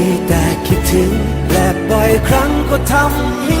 ี ก็ทำให้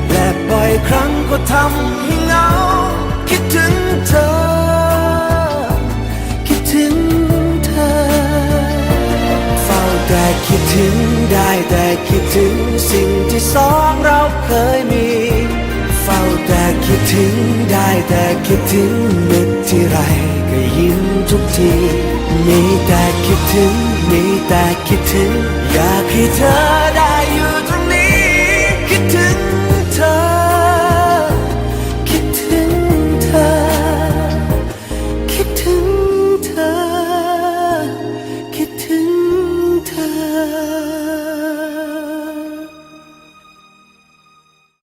บ่อยครั้งก็ทำให้เหงา คิดถึงเธอ คิดถึงเธอ เฝ้าแต่คิดถึงได้แต่คิดถึงสิ่งที่สองเราเคยมี เฝ้าแต่คิดถึงได้แต่คิดถึงนึกที่ไรก็ยิ้มทุกที มีแต่คิดถึง